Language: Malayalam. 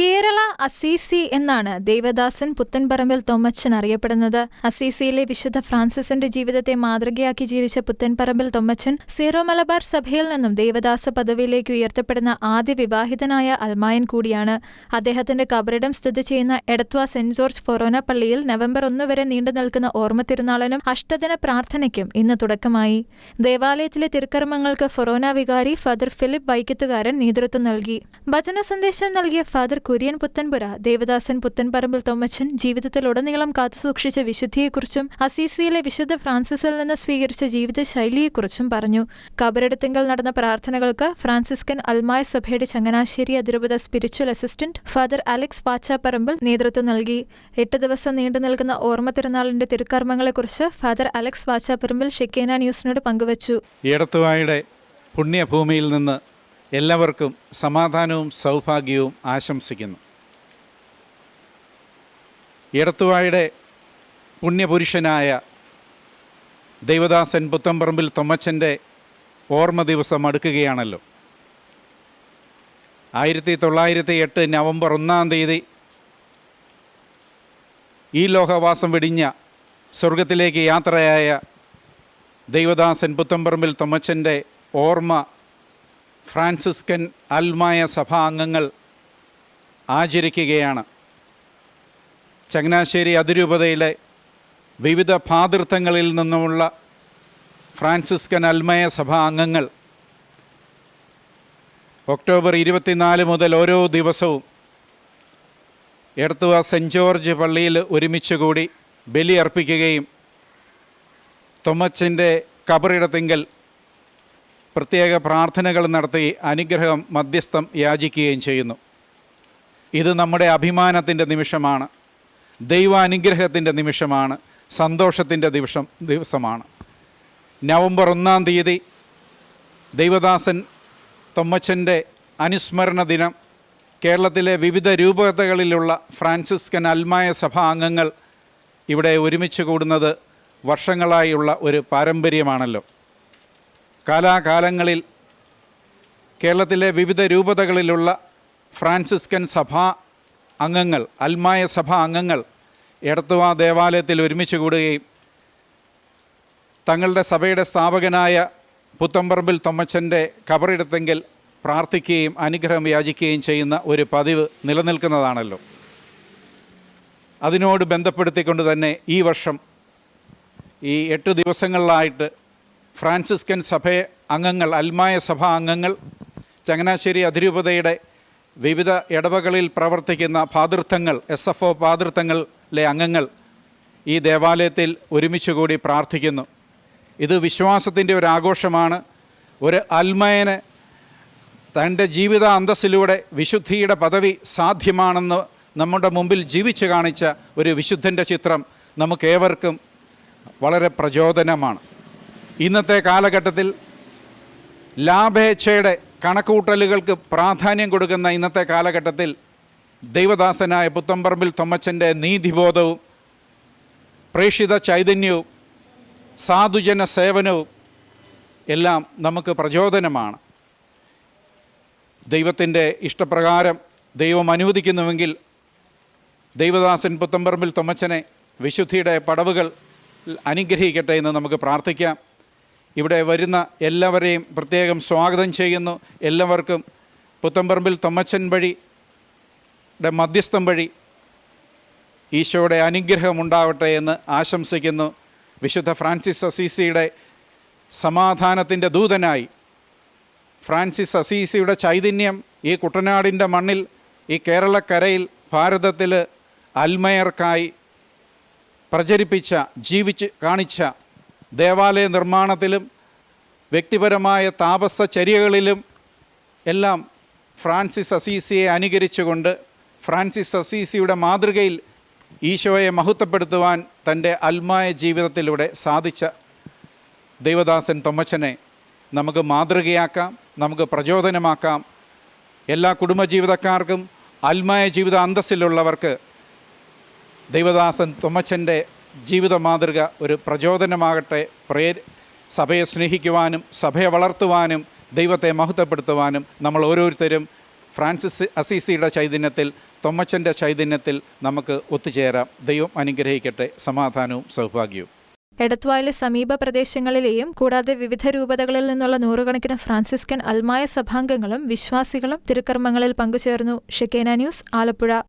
കേരള അസീസി എന്നാണ് ദേവദാസൻ പുത്തൻപറമ്പിൽ തൊമ്മച്ചൻ അറിയപ്പെടുന്നത്. അസീസിയിലെ വിശുദ്ധ ഫ്രാൻസിസിന്റെ ജീവിതത്തെ മാതൃകയാക്കി ജീവിച്ച പുത്തൻപറമ്പിൽ തൊമ്മച്ചൻ സീറോ മലബാർ സഭയിൽ നിന്നും ദേവദാസ പദവിയിലേക്ക് ഉയർത്തപ്പെടുന്ന ആദ്യ വിവാഹിതനായ അൽമായൻ കൂടിയാണ്. അദ്ദേഹത്തിന്റെ കബറിടം സ്ഥിതി ചെയ്യുന്ന എടത്വ സെന്റ് ജോർജ് ഫൊറോന പള്ളിയിൽ നവംബർ ഒന്ന് വരെ നീണ്ടു നിൽക്കുന്ന ഓർമ്മ തിരുനാളിനും അഷ്ടദിന പ്രാർത്ഥനയ്ക്കും ഇന്ന് തുടക്കമായി. ദേവാലയത്തിലെ തിരുക്കർമ്മങ്ങൾക്ക് ഫൊറോന വികാരി ഫാദർ ഫിലിപ്പ് വൈക്കത്തുകാരൻ നേതൃത്വം നൽകി. ഭജന സന്ദേശം നൽകിയ ഫാദർ കുര്യൻ പുത്തൻപുര ദേവദാസൻ പുത്തൻപറമ്പിൽ തോമച്ചൻ ജീവിതത്തിലുടനീളം കാത്തുസൂക്ഷിച്ച വിശുദ്ധിയെക്കുറിച്ചും അസീസിയിലെ വിശുദ്ധ ഫ്രാൻസിസിൽ നിന്ന് സ്വീകരിച്ച ജീവിതശൈലിയെക്കുറിച്ചും പറഞ്ഞു. കബറിടത്തിങ്കൽ നടന്ന പ്രാർത്ഥനകൾക്ക് ഫ്രാൻസിസ്കൻ അൽമായ സഭയുടെ ചങ്ങനാശ്ശേരി അതിരൂപത spiritual assistant father Alex Pachaparambil നേതൃത്വം നൽകി. എട്ട് ദിവസം നീണ്ടു നിൽക്കുന്ന ഓർമ്മ തിരുനാളിന്റെ തിരുക്കർമ്മങ്ങളെക്കുറിച്ച് ഫാദർ അലക്സ് പാച്ചാപ്പറമ്പിൽ ഷെക്കേന ന്യൂസിനോട് പങ്കുവച്ചു. പുണ്യഭൂമിയിൽ നിന്ന് എല്ലാവർക്കും സമാധാനവും സൗഭാഗ്യവും ആശംസിക്കുന്നു. എടത്തുവായുടെ പുണ്യപുരുഷനായ ദൈവദാസൻ പുത്തമ്പറമ്പിൽ തൊമ്മച്ചന്റെ ഓർമ്മ ദിവസം അടുക്കുകയാണല്ലോ. ആയിരത്തി തൊള്ളായിരത്തി എട്ട് നവംബർ ഒന്നാം തീയതി ഈ ലോകവാസം വെടിഞ്ഞ സ്വർഗത്തിലേക്ക് യാത്രയായ ദൈവദാസൻ പുത്തമ്പറമ്പിൽ തൊമ്മച്ചന്റെ ഓർമ്മ ഫ്രാൻസിസ്കൻ അൽമായ സഭാ അംഗങ്ങൾ ആചരിക്കുകയാണ്. ചങ്ങനാശ്ശേരി അതിരൂപതയിലെ വിവിധ ഭാതൃത്വങ്ങളിൽ നിന്നുമുള്ള ഫ്രാൻസിസ്കൻ അൽമയ സഭാ അംഗങ്ങൾ ഒക്ടോബർ ഇരുപത്തിനാല് മുതൽ ഓരോ ദിവസവും എടത്തുവ സെന്റ് ജോർജ് പള്ളിയിൽ ഒരുമിച്ച് കൂടി ബലി അർപ്പിക്കുകയും തൊമ്മച്ചന്റെ കബറിടത്തിങ്കൽ പ്രത്യേക പ്രാർത്ഥനകൾ നടത്തി അനുഗ്രഹം മധ്യസ്ഥം യാചിക്കുകയും ചെയ്യുന്നു. ഇത് നമ്മുടെ അഭിമാനത്തിന്റെ നിമിഷമാണ്. ദൈവ അനുഗ്രഹത്തിന്റെ നിമിഷമാണ്. സന്തോഷത്തിന്റെ ദിവസം ദിവസമാണ്. നവംബർ ഒന്നാം തീയതി ദൈവദാസൻ തൊമ്മച്ചന്റെ അനുസ്മരണ ദിനം. കേരളത്തിലെ വിവിധ രൂപതകളിലുള്ള ഫ്രാൻസിസ്കൻ അൽമായ സഭാ അംഗങ്ങൾ ഇവിടെ ഒരുമിച്ച് കൂടുന്നത് വർഷങ്ങളായുള്ള ഒരു പാരമ്പര്യമാണല്ലോ. കാലാകാലങ്ങളിൽ കേരളത്തിലെ വിവിധ രൂപതകളിലുള്ള ഫ്രാൻസിസ്കൻ സഭാ അംഗങ്ങൾ അൽമായ സഭാ അംഗങ്ങൾ എടത്തുവ ദേവാലയത്തിൽ ഒരുമിച്ച് കൂടുകയും തങ്ങളുടെ സഭയുടെ സ്ഥാപകനായ പുത്തമ്പറമ്പിൽ തൊമ്മച്ചന്റെ കബറിടത്തെങ്കിൽ പ്രാർത്ഥിക്കുകയും അനുഗ്രഹം യാചിക്കുകയും ചെയ്യുന്ന ഒരു പതിവ് നിലനിൽക്കുന്നതാണല്ലോ. അതിനോട് ബന്ധപ്പെടുത്തിക്കൊണ്ട് തന്നെ ഈ വർഷം ഈ എട്ട് ദിവസങ്ങളിലായിട്ട് ഫ്രാൻസിസ്കൻ സഭ അംഗങ്ങൾ അൽമായ സഭാ അംഗങ്ങൾ ചങ്ങനാശ്ശേരി അതിരൂപതയുടെ വിവിധ ഇടവകളിൽ പ്രവർത്തിക്കുന്ന പാതൃത്വങ്ങൾ എസ് എഫ് ഒ പാതൃത്വങ്ങളിലെ അംഗങ്ങൾ ഈ ദേവാലയത്തിൽ ഒരുമിച്ച് കൂടി പ്രാർത്ഥിക്കുന്നു. ഇത് വിശ്വാസത്തിന്റെ ഒരു ആഘോഷമാണ്. ഒരു അൽമയന് തന്റെ ജീവിത അന്തസ്സിലൂടെ വിശുദ്ധിയുടെ പദവി സാധ്യമാണെന്ന് നമ്മുടെ മുമ്പിൽ ജീവിച്ചു കാണിച്ച ഒരു വിശുദ്ധന്റെ ചിത്രം നമുക്കേവർക്കും വളരെ പ്രചോദനമാണ്. ഇന്നത്തെ കാലഘട്ടത്തിൽ ലാഭേച്ഛയുടെ കണക്കുകൂട്ടലുകൾക്ക് പ്രാധാന്യം കൊടുക്കുന്ന ഇന്നത്തെ കാലഘട്ടത്തിൽ ദൈവദാസനായ പുത്തമ്പറമ്പിൽ തൊമ്മച്ചന്റെ നീതിബോധവും പ്രേക്ഷിത ചൈതന്യവും സാധുജന സേവനവും എല്ലാം നമുക്ക് പ്രചോദനമാണ്. ദൈവത്തിന്റെ ഇഷ്ടപ്രകാരം ദൈവം അനുവദിക്കുന്നുവെങ്കിൽ ദൈവദാസൻ പുത്തമ്പറമ്പിൽ തൊമ്മച്ചനെ വിശുദ്ധിയുടെ പടവുകൾ അനുഗ്രഹിക്കട്ടെ എന്ന് നമുക്ക് പ്രാർത്ഥിക്കാം. ഇവിടെ വരുന്ന എല്ലാവരെയും പ്രത്യേകം സ്വാഗതം ചെയ്യുന്നു. എല്ലാവർക്കും പുത്തമ്പറമ്പിൽ തൊമ്മച്ചൻ വഴി മധ്യസ്ഥം വഴി ഈശോയുടെ അനുഗ്രഹം ഉണ്ടാവട്ടെ എന്ന് ആശംസിക്കുന്നു. വിശുദ്ധ ഫ്രാൻസിസ് അസീസിയുടെ സമാധാനത്തിന്റെ ദൂതനായി. ഫ്രാൻസിസ് അസീസിയുടെ ചൈതന്യം ഈ കുട്ടനാടിന്റെ മണ്ണിൽ ഈ കേരളക്കരയിൽ ഭാരതത്തിൽ അൽമയർക്കായി പ്രചരിപ്പിച്ച ജീവിച്ച് കാണിച്ച ദേവാലയ നിർമ്മാണത്തിലും വ്യക്തിപരമായ താപസ ചര്യകളിലും എല്ലാം ഫ്രാൻസിസ് അസീസിയെ അനുകരിച്ചുകൊണ്ട് ഫ്രാൻസിസ് അസീസിയുടെ മാതൃകയിൽ ഈശോയെ മഹത്വപ്പെടുത്തുവാൻ തന്റെ അൽമായ ജീവിതത്തിലൂടെ സാധിച്ച ദൈവദാസൻ തൊമ്മച്ചനെ നമുക്ക് മാതൃകയാക്കാം നമുക്ക് പ്രചോദനമാക്കാം. എല്ലാ കുടുംബജീവിതക്കാർക്കും അൽമായ ജീവിത അന്തസ്സിലുള്ളവർക്ക് ദൈവദാസൻ തൊമ്മച്ചന്റെ ജീവിത മാതൃക ഒരു പ്രചോദനമാകട്ടെ. പ്രേ സഭയെ സ്നേഹിക്കുവാനും സഭയെ വളർത്തുവാനും ദൈവത്തെ മഹത്വപ്പെടുത്തുവാനും നമ്മൾ ഓരോരുത്തരും ഫ്രാൻസിസ് അസീസിയുടെ ചൈതന്യത്തിൽ തൊമ്മച്ചന്റെ ചൈതന്യത്തിൽ നമുക്ക് ഒത്തുചേരാം. ദൈവം അനുഗ്രഹിക്കട്ടെ. സമാധാനവും സൗഭാഗ്യവും. എടത്വായിലെ സമീപ പ്രദേശങ്ങളിലെയും കൂടാതെ വിവിധ രൂപതകളിൽ നിന്നുള്ള നൂറുകണക്കിന് ഫ്രാൻസിസ്കൻ അൽമായ സഭാംഗങ്ങളും വിശ്വാസികളും തിരുക്കർമ്മങ്ങളിൽ പങ്കുചേർന്നു. Shekinah news Alappuzha.